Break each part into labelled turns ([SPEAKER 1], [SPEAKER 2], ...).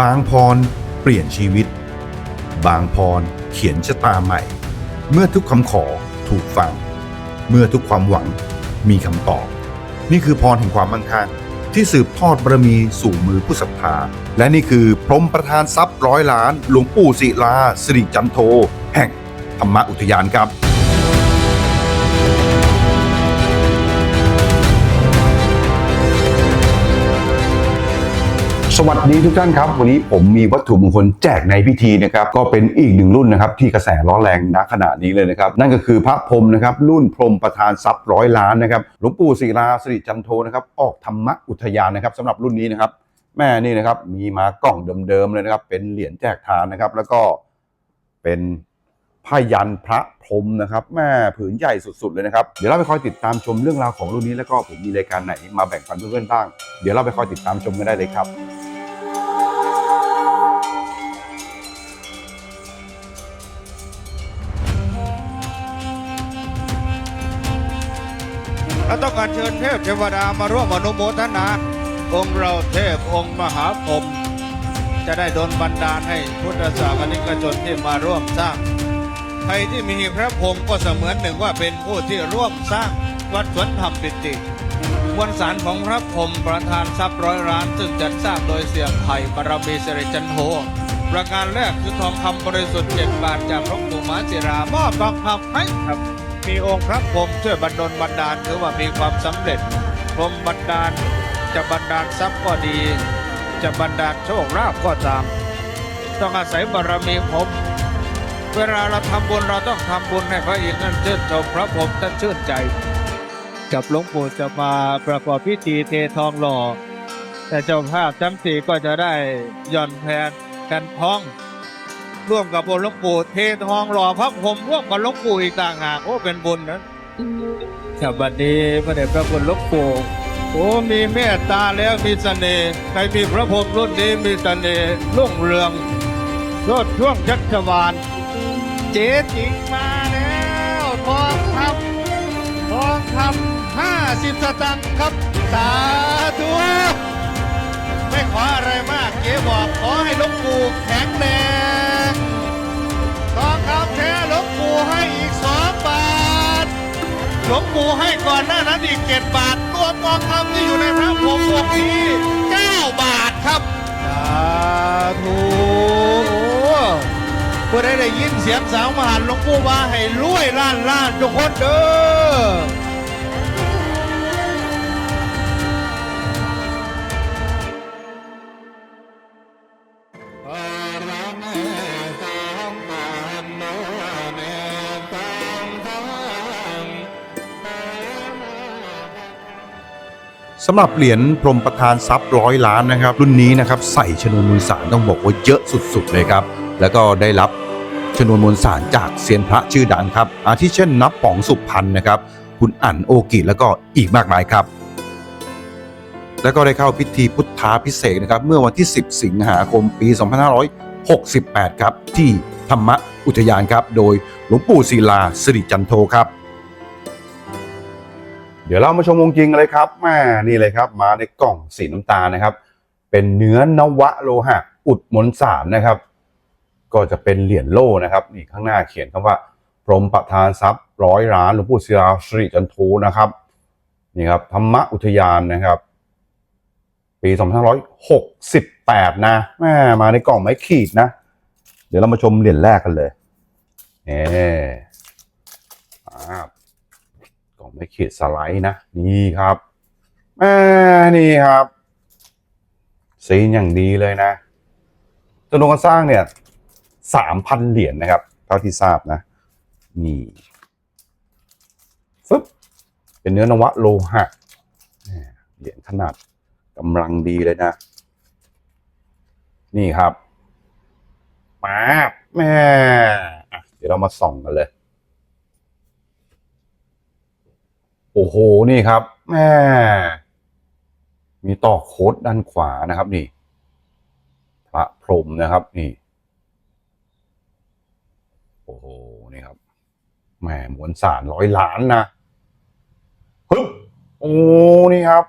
[SPEAKER 1] บางพรเปลี่ยนชีวิต บางพรเขียนชะตาใหม่ เมื่อทุกคำขอถูกฟัง เมื่อทุกความหวังมีคำตอบ นี่คือพรแห่งความมั่งคั่งที่สืบทอดบารมีสู่มือผู้ศรัทธา และนี่คือพรมประธานทรัพย์ร้อยล้าน หลวงปู่ศิลาสิริจันโท แห่งธรรมอุทยานครับ
[SPEAKER 2] สวัสดีทุกท่านครับ วันนี้ผมมีวัตถุมงคลแจกในพิธีนะครับก็เป็นอีกหนึ่งรุ่นนะครับที่กระแสร้อนแรงณขณะนี้เลยนะครับ นั่นก็คือพระพรมนะครับรุ่นพรมประธานทรัพย์ร้อยล้านนะครับหลวงปู่ศิลาสิริจันโทนะครับออกธรรมอุทยานนะครับสำหรับรุ่นนี้นะครับแม่นี่นะครับมีมากล่องเดิมๆเลยนะครับเป็นเหรียญแจกทานนะครับ แล้วก็เป็นผ้ายันพระพรมนะครับแม่ผืนใหญ่สุดๆเลยนะครับ เดี๋ยวเราไปคอยติดตามชมเรื่องราวของรุ่นนี้แล้วก็ผมมีรายการไหนมาแบ่งปันเพื่อนๆบ้าง เดี๋ยวเราไปคอยติดตามชมกันได้เลยครับ
[SPEAKER 3] เราต้องการเชิญเทพเทวดามาร่วมอนุโมทนา องค์เราเทพองค์มหาพรหมจะได้โดลบันดาลให้พุทธศาสนิกชนที่มาร่วมสร้างใครที่มีพระพรหมก็เสมือนหนึ่งว่าเป็นผู้ที่ร่วมสร้างวัดสวนธรรมปิติมวลสารของพระพรหมประธานทรัพย์ร้อยล้านซึ่งจัดสร้างโดยเสียงไผ่บารมีสิริจันโทประการแรกคือทองคำบริสุทธิ์เจ็ดบาทจากหลวงปู่มาศิรามอบทองคำให้ครับ มีองค์พระพรหมช่วยบันดลบันดาลถือว่ามีความสำเร็จพรหมบันดาลจะบันดาลทรัพย์ก็ดี จะบันดาลโชคลาภก็ตาม ต้องอาศัยบารมีผมเวลาเราทำบุญเราต้องทำบุญให้พระอินทร์นั้นชื่นชมพระพรหมท่านชื่นใจกับหลวงปู่จะมาประกอบพิธีเททองหล่อ แต่เจ้าภาพทั้งสีก็จะได้ย่อนแผนกันท้อง ร่วมกับองค์หลวงปู่เททองหล่อพระพรหมร่วมกับหลวงปู่อีกต่างหากโอ้เป็นบุญนะครับวันนี้พระเดชพระคุณหลวงปู่โอ้มีเมตตาแล้วมีเสน่ห์ใครมีพระพรหมรุ่นนี้มีเสน่ห์รุ่งเรืองโลดช่วงชัชวานเจ๊จิงมาแล้วทองคำทองคำห้าสิบสตังค์ครับสาธุไม่ขออะไรมากเจ๊บอกขอให้หลวงปู่แข็งแรง ให้อีกสองบาท หลวงปู่ให้ก่อนหน้านั้นอีกเจ็ดบาท ตัวกองคำที่อยู่ในพระพรหมองค์นี้เก้าบาทครับสาธุเพื่อได้ได้ยินเสียงสาวมหันหลวงปู่ว่าให้รวยล้านล้านทุกคนเด้อ
[SPEAKER 1] สำหรับเหรียญพรมประธานทรัพย์ร้อยล้านนะครับ รุ่นนี้นะครับใส่ชนวนมวลสารต้องบอกว่าเยอะสุดๆเลยครับ แล้วก็ได้รับชนวนมวลสารจากเซียนพระชื่อดังครับ อาทิเช่นนับป๋องสุพรรณนะครับ คุณอั๋นโอกิแล้วก็อีกมากมายครับ แล้วก็ได้เข้าพิธีพุทธาพิเศษนะครับ เมื่อวันที่ 10 สิงหาคมปี 2568 ครับ ที่ธรรมอุทยานครับ โดยหลวงปู่ศิลาสิริจันโทครับ
[SPEAKER 2] เดี๋ยวเรามาชมวงจริงเลยครับแม่นี่เลยครับ มาในกล่องสีน้ำตาลนะครับ เป็นเนื้อนวะโลหะ อุดมนสารนะครับ ก็จะเป็นเหรียญโล่นะครับนี่ข้างหน้าเขียนคำว่าพรหมประธานทรัพย์ร้อยล้านหลวงปู่ศิลาสิริจันโทนะครับนี่ครับธรรมอุทยานนะครับ ปี2568 นะแม่มาในกล่องไม้ขีดนะ เดี๋ยวเรามาชมเหรียญแรกกันเลยเน่อ่ากล่อง ไม้ขีดสไลด์นะ นี่ครับแม่นี่ครับซีนอย่างดีเลยนะจำนวนการสร้างเนี่ยสามพันเหรียญนะครับเท่าที่ทราบนะ นี่ฟึบเป็นเนื้อนวะโลหะเหรียญขนาดกำลังดีเลยนะ นี่ครับมาแม่เดี๋ยวเรามาส่องกันเลย โอ้โห นี่ครับแม่มีต่อโค้ดด้านขวานะครับ นี่ พระพรหมนะครับ นี่ โอ้โห นี่ครับแหม่มวลสารร้อยล้านนะฮึบโอ้ นี่ครับ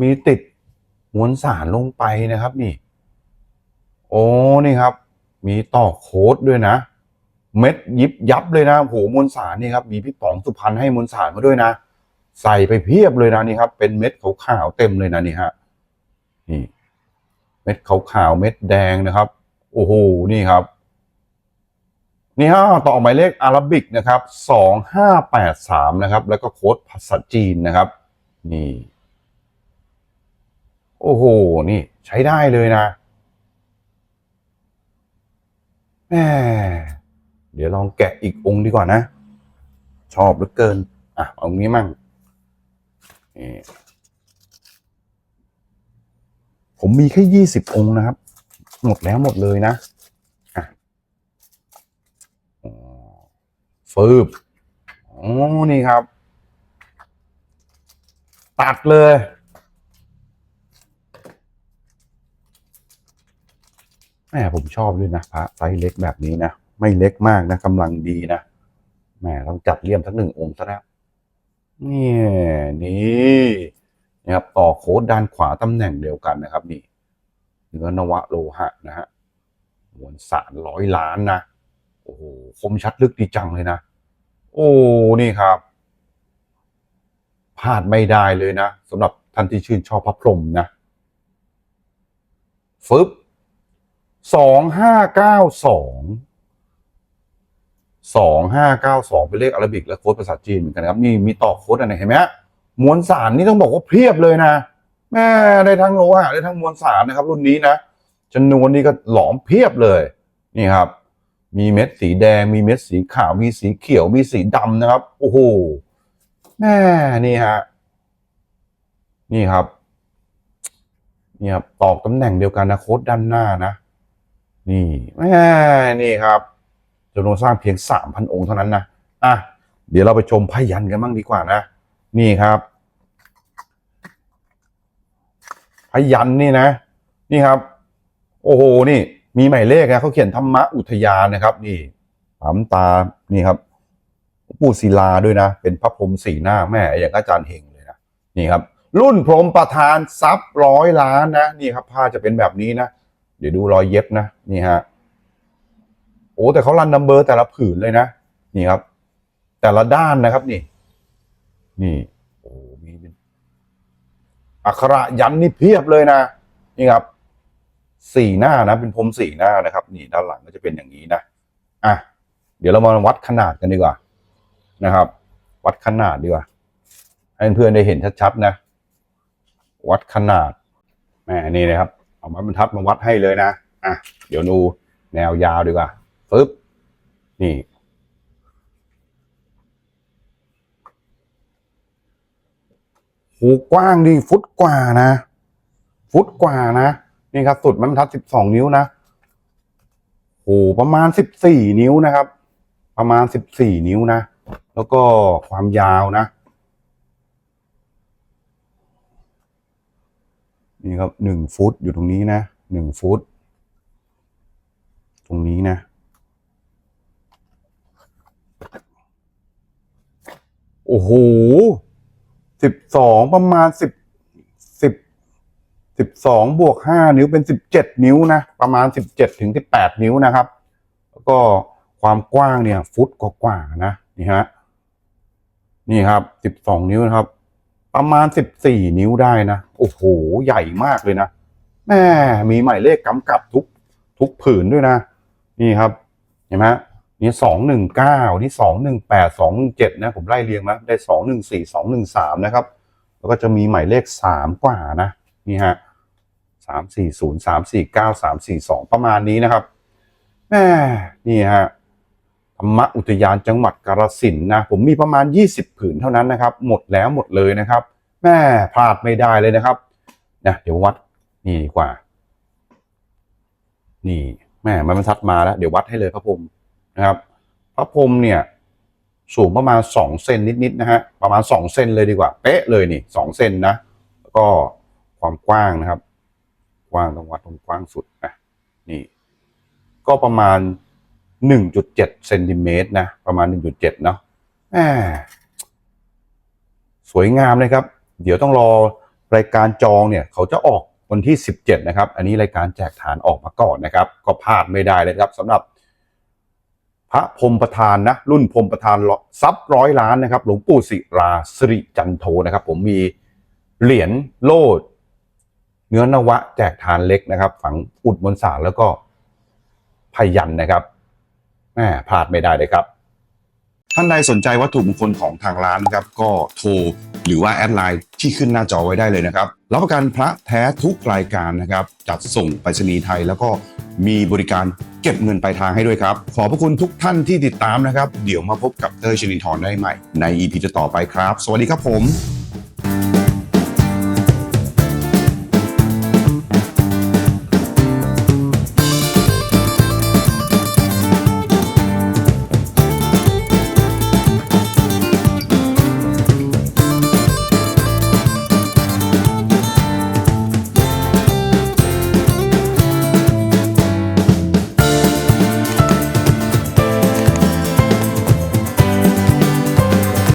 [SPEAKER 2] มีติดมวลสารลงไปนะครับ นี่ โอ้ นี่ครับ มีต่อโค้ดด้วยนะ เม็ดยิบยับเลยนะโหมวลสารนี่ครับมีพี่ป๋องสุพรรณให้มวลสารมาด้วยนะ ใส่ไปเพียบเลยนะนี่ครับ เป็นเม็ดขาวๆเต็มเลยนะนี่ฮะนี่ เม็ดขาวๆเม็ดแดงนะครับ โอ้โหนี่ครับนี่ฮะต่อหมายเลขอาราบิกนะครับสองห้าแปดสามนะครับ แล้วก็โค้ดภาษาจีนนะครับ นี่ โอ้โห นี่ ใช้ได้เลยนะแหม เดี๋ยวลองแกะอีกองค์ดีกว่านะ ชอบเหลือเกิน อะเอางี้มั่งนี่ผมมีแค่ยี่สิบองค์นะครับ หมดแล้วหมดเลยนะอะฟืบอ๋อนี่ครับ ตัดเลยแม่ผมชอบด้วยนะพระไซส์เล็กแบบนี้นะ ไม่เล็กมากนะกำลังดีนะแม่ต้องจัดเลี่ยมสักหนึ่งองค์ซะแล้วนี่นี่นะครับต่อโค้ดด้านขวาตำแหน่งเดียวกันนะครับ นี่เนื้อนวะโลหะนะฮะมวลสารร้อยล้านนะโอ้โหคมชัดลึกดีจังเลยนะ โอ้นี่ครับพลาดไม่ได้เลยนะสำหรับท่านที่ชื่นชอบพระพรหมนะฟึบสองห้าเก้าสอง สองห้าเก้าสองเป็นเลขอาราบิกและโค้ดภาษาจีนเหมือนกันครับ นี่มีต่อโค้ดอันไหนเห็นไหมฮะมวลสารนี่ต้องบอกว่าเพียบเลยนะแม่ได้ทั้งโลหะได้ทั้งมวลสารนะครับ รุ่นนี้นะจำนวนนี้ก็หลอมเพียบเลยนี่ครับ มีเม็ดสีแดง มีเม็ดสีขาว มีสีเขียว มีสีดำนะครับ โอ้โหแม่นี่ฮะนี่ครับนี่ครับตอกตำแหน่งเดียวกันนะโค้ดด้านหน้านะ นี่แม่นี่ครับ จำนวนสร้างเพียงสามพันองค์เท่านั้นนะอะเดี๋ยวเราไปชมพยันกันบ้างดีกว่านะ นี่ครับพยันนี่นะ นี่ครับ โอ้โหนี่ มีหมายเลขนะเขาเขียนธรรมะอุทยานนะครับ นี่ปั๊มตานี่ครับปู่ศิลาด้วยนะ เป็นพระพรหมสีหน้าแม่อย่างอาจารย์เฮงเลยนะนี่ครับ รุ่นพรหมประธานทรัพย์ร้อยล้านนะ นี่ครับผ้าจะเป็นแบบนี้นะ เดี๋ยวดูรอยเย็บนะ นี่ฮะ โอ้แต่เขารันนัมเบอร์แต่ละผืนเลยนะ นี่ครับ แต่ละด้านนะครับนี่ นี่โอ้มีเป็นอักขระยันนี่เพียบเลยนะ นี่ครับสี่หน้านะเป็นพรมสี่หน้านะครับ นี่ด้านหลังก็จะเป็นอย่างนี้นะอะเดี๋ยวเรามาวัดขนาดกันดีกว่านะครับ วัดขนาดดีกว่าให้เพื่อนได้เห็นชัดๆนะ วัดขนาดแหมนี่นะครับ เอาไม้บรรทัดมาวัดให้เลยนะอะเดี๋ยวดูแนวยาวดีกว่า ฟึบนี่หูกว้างดีฟุตกว่านะ ฟุตกว่านะ นี่ครับ สุดม้บรรทัดสิบสองนิ้วนะโหประมาณสิบสี่นิ้วนะครับ ประมาณสิบสี่นิ้วนะ แล้วก็ความยาวนะ นี่ครับหนึ่งฟุตอยู่ตรงนี้นะหนึ่งฟุต ตรงนี้นะ โอ้โหสิบสองประมาณสิบสิบสิบสองบวกห้านิ้วเป็นสิบเจ็ดนิ้วนะ ประมาณสิบเจ็ดถึงสิบแปดนิ้วนะครับ แล้วก็ความกว้างเนี่ย ฟุตกว่าๆนะนี่ฮะนี่ครับสิบสองนิ้วนะครับ ประมาณสิบสี่นิ้วได้นะโอ้โห ใหญ่มากเลยนะแม่มีหมายเลขกำกับทุกทุกผืนด้วยนะ นี่ครับ เห็นไหม นี่สองหนึ่งเก้านี่สองหนึ่งแปดสองหนึ่งเจ็ดนะผมไล่เรียงนะได้สองหนึ่งสี่สองหนึ่งสามนะครับ แล้วก็จะมีหมายเลขสามกว่านะนี่ฮะสามสี่ศูนย์สามสี่เก้าสามสี่สองประมาณนี้นะครับแม่นี่ฮะธรรมอุทยานจังหวัดกาฬสินนะผมมีประมาณ 20 ผืนเท่านั้นนะครับ หมดแล้วหมดเลยนะครับแม่พลาดไม่ได้เลยนะครับนะเดี๋ยววัดนี่ดีกว่า นี่แม่มันทัดมาแล้ว เดี๋ยววัดให้เลยพระพรม นะครับ พระพรหมเนี่ยสูงประมาณสองเซนนิดๆนะฮะประมาณสองเซนเลยดีกว่าเป๊ะเลยนี่สองเซนนะแล้วก็ความกว้างนะครับ กว้างตรงวัดตรงกว้างสุดนะนี่ ก็ประมาณ 1.7เซนติเมตรนะประมาณ 1.7เนาะแหมสวยงามเลยครับ เดี๋ยวต้องรอรายการจองเนี่ยเขาจะออกวันที่ 17 นะครับ อันนี้รายการแจกฐานออกมาก่อนนะครับ ก็พลาดไม่ได้เลยครับสำหรับ พระพรมประธานนะรุ่นพรมประธานทรัพย์ร้อยล้านนะครับ หลวงปู่ศิราสิริจันโทนะครับ ผมมีเหรียญโลด เนื้อนวะแจกทานเล็กนะครับ ฝังอุดมนสารแล้วก็พยันนะครับแหมพลาดไม่ได้เลยครับ
[SPEAKER 4] ท่านใดสนใจวัตถุมงคลของทางร้านนะครับก็โทรหรือว่าแอดไลน์ที่ขึ้นหน้าจอไว้ได้เลยนะครับรับประกันพระแท้ทุกรายการนะครับจัดส่งไปรษณีย์ไทย แล้วก็มีบริการเก็บเงินปลายทางให้ด้วยครับ ขอบพระคุณทุกท่านที่ติดตามนะครับ เดี๋ยวมาพบกับเตอร์ชนินทร์ได้ใหม่ ใน EP ต่อไปครับ สวัสดีครับผม